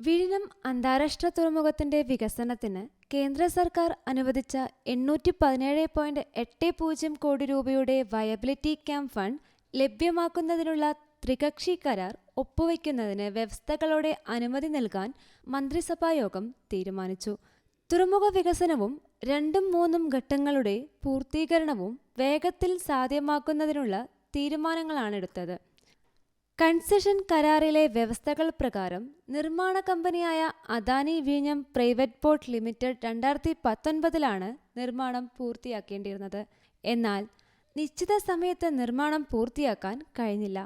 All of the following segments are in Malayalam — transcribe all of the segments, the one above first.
വിഴിഞ്ഞം അന്താരാഷ്ട്ര തുറമുഖത്തിന്റെ വികസനത്തിന് കേന്ദ്ര സർക്കാർ അനുവദിച്ച എണ്ണൂറ്റി പതിനേഴ് പോയിന്റ് എട്ട് പൂജ്യം കോടി രൂപയുടെ വയബിലിറ്റി ക്യാമ്പ് ഫണ്ട് ലഭ്യമാക്കുന്നതിനുള്ള ത്രികക്ഷി കരാർ ഒപ്പുവയ്ക്കുന്നതിന് വ്യവസ്ഥകളോടെ അനുമതി നൽകാൻ മന്ത്രിസഭായോഗം തീരുമാനിച്ചു. തുറമുഖ വികസനവും രണ്ടും മൂന്നും ഘട്ടങ്ങളുടെ പൂർത്തീകരണവും വേഗത്തിൽ സാധ്യമാക്കുന്നതിനുള്ള തീരുമാനങ്ങളാണെടുത്തത് കൺസെഷൻ കരാറിലെ വ്യവസ്ഥകൾ പ്രകാരം നിർമ്മാണ കമ്പനിയായ അദാനി വിഴിഞ്ഞം പ്രൈവറ്റ് പോർട്ട് ലിമിറ്റഡ് രണ്ടായിരത്തി പത്തൊൻപതിലാണ് നിർമ്മാണം പൂർത്തിയാക്കേണ്ടിയിരുന്നത്. എന്നാൽ നിശ്ചിത സമയത്ത് നിർമ്മാണം പൂർത്തിയാക്കാൻ കഴിഞ്ഞില്ല.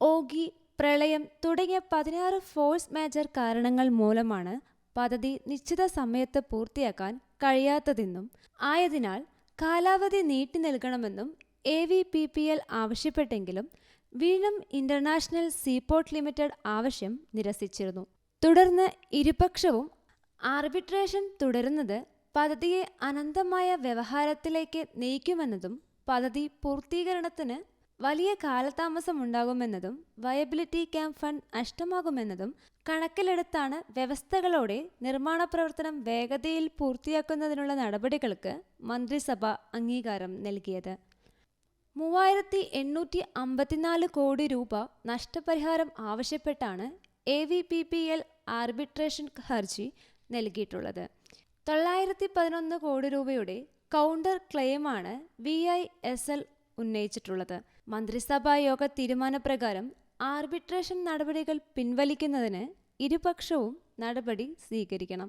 ഓഗി പ്രളയം തുടങ്ങിയ പതിനാറ് ഫോഴ്സ് മേജർ കാരണങ്ങൾ മൂലമാണ് പദ്ധതി നിശ്ചിത സമയത്ത് പൂർത്തിയാക്കാൻ കഴിയാത്തതെന്നും ആയതിനാൽ കാലാവധി നീട്ടി നൽകണമെന്നും A V P P L ആവശ്യപ്പെട്ടെങ്കിലും വീണം ഇന്റർനാഷണൽ സീപോർട്ട് ലിമിറ്റഡ് ആവശ്യം നിരസിച്ചിരുന്നു. തുടർന്ന് ഇരുപക്ഷവും ആർബിട്രേഷൻ തുടരുന്നത് പദ്ധതിയെ അനന്തമായ വ്യവഹാരത്തിലേക്ക് നയിക്കുമെന്നതും പദ്ധതി പൂർത്തീകരണത്തിന് വലിയ കാലതാമസമുണ്ടാകുമെന്നതും വയബിലിറ്റി ക്യാമ്പ് ഫണ്ട് നഷ്ടമാകുമെന്നതും കണക്കിലെടുത്താണ് വ്യവസ്ഥകളോടെ നിർമ്മാണ പ്രവർത്തനം വേഗതയിൽ പൂർത്തിയാക്കുന്നതിനുള്ള നടപടികൾക്ക് മന്ത്രിസഭ അംഗീകാരം നൽകിയത്. മൂവായിരത്തി എണ്ണൂറ്റി അമ്പത്തിനാല് കോടി രൂപ നഷ്ടപരിഹാരം ആവശ്യപ്പെട്ടാണ് A V P P L arbitration ഹർജി നൽകിയിട്ടുള്ളത്. തൊള്ളായിരത്തി പതിനൊന്ന് കോടി രൂപയുടെ കൗണ്ടർ ക്ലെയിമാണ് വി ഐ എസ് എൽ ഉന്നയിച്ചിട്ടുള്ളത്. മന്ത്രിസഭാ യോഗ തീരുമാനപ്രകാരം ആർബിട്രേഷൻ നടപടികൾ പിൻവലിക്കുന്നതിന് ഇരുപക്ഷവും നടപടി സ്വീകരിക്കണം.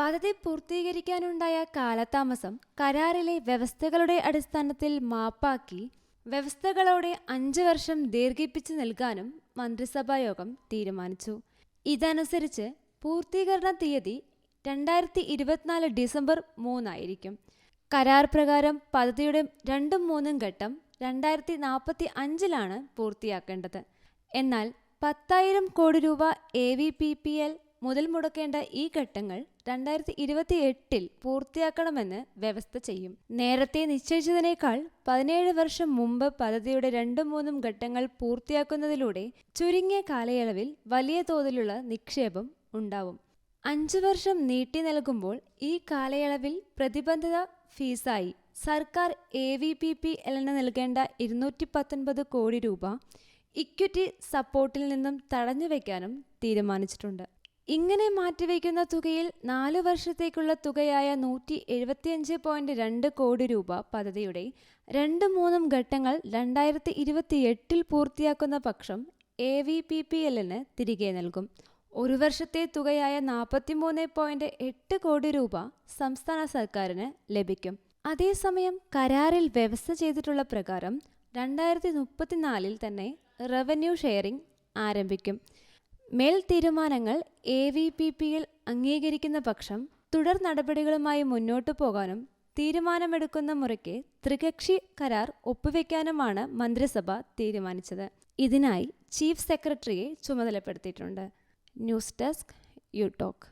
പദ്ധതി പൂർത്തീകരിക്കാനുണ്ടായ കാലതാമസം കരാറിലെ വ്യവസ്ഥകളുടെ അടിസ്ഥാനത്തിൽ മാപ്പാക്കി വ്യവസ്ഥകളോടെ അഞ്ച് വർഷം ദീർഘിപ്പിച്ചു നൽകാനും മന്ത്രിസഭായോഗം തീരുമാനിച്ചു. ഇതനുസരിച്ച് പൂർത്തീകരണ തീയതി രണ്ടായിരത്തി ഇരുപത്തിനാല് ഡിസംബർ മൂന്നായിരിക്കും. കരാർ പ്രകാരം പദ്ധതിയുടെ രണ്ടും മൂന്നും ഘട്ടം രണ്ടായിരത്തി നാൽപ്പത്തി അഞ്ചിലാണ് പൂർത്തിയാക്കേണ്ടത്. എന്നാൽ പത്തായിരം കോടി രൂപ A V P P L മുതൽ മുടക്കേണ്ട ഈ ഘട്ടങ്ങൾ രണ്ടായിരത്തി ഇരുപത്തി എട്ടിൽ പൂർത്തിയാക്കണമെന്ന് വ്യവസ്ഥ ചെയ്യും. നേരത്തെ നിശ്ചയിച്ചതിനേക്കാൾ പതിനേഴ് വർഷം മുമ്പ് പദ്ധതിയുടെ രണ്ടും മൂന്നും ഘട്ടങ്ങൾ പൂർത്തിയാക്കുന്നതിലൂടെ ചുരുങ്ങിയ കാലയളവിൽ വലിയ തോതിലുള്ള നിക്ഷേപം ഉണ്ടാവും. അഞ്ചു വർഷം നീട്ടി നൽകുമ്പോൾ ഈ കാലയളവിൽ പ്രതിബദ്ധത ഫീസായി. സർക്കാർ എ വി പി പി എല്ലിന് നൽകേണ്ട ഇരുന്നൂറ്റി പത്തൊൻപത് കോടി രൂപ ഇക്വിറ്റി സപ്പോർട്ടിൽ നിന്നും തടഞ്ഞു വയ്ക്കാനും തീരുമാനിച്ചിട്ടുണ്ട്. ഇങ്ങനെ മാറ്റിവെക്കുന്ന തുകയിൽ നാല് വർഷത്തേക്കുള്ള തുകയായ നൂറ്റി എഴുപത്തിയഞ്ച് പോയിന്റ് രണ്ട് കോടി രൂപ പദ്ധതിയുടെ രണ്ട് മൂന്നും ഘട്ടങ്ങൾ രണ്ടായിരത്തി ഇരുപത്തി എട്ടിൽ പൂർത്തിയാക്കുന്ന പക്ഷം എ വി പി പി എല്ലിന് തിരികെ നൽകും. ഒരു വർഷത്തെ തുകയായ നാൽപ്പത്തിമൂന്ന് പോയിന്റ് എട്ട് കോടി രൂപ സംസ്ഥാന സർക്കാരിന് ലഭിക്കും. അതേസമയം കരാറിൽ വ്യവസ്ഥ ചെയ്തിട്ടുള്ള പ്രകാരം രണ്ടായിരത്തി മുപ്പത്തിനാലിൽ തന്നെ റവന്യൂ ഷെയറിംഗ് ആരംഭിക്കും. മേൽ തീരുമാനങ്ങൾ എ വി പി പിയിൽ അംഗീകരിക്കുന്ന പക്ഷം തുടർ നടപടികളുമായി മുന്നോട്ടു പോകാനും തീരുമാനമെടുക്കുന്ന മുറയ്ക്ക് ത്രികക്ഷി കരാർ ഒപ്പുവെക്കാനുമാണ് മന്ത്രിസഭ തീരുമാനിച്ചത്. ഇതിനായി ചീഫ് സെക്രട്ടറിയെ ചുമതലപ്പെടുത്തിയിട്ടുണ്ട്. News desk you talk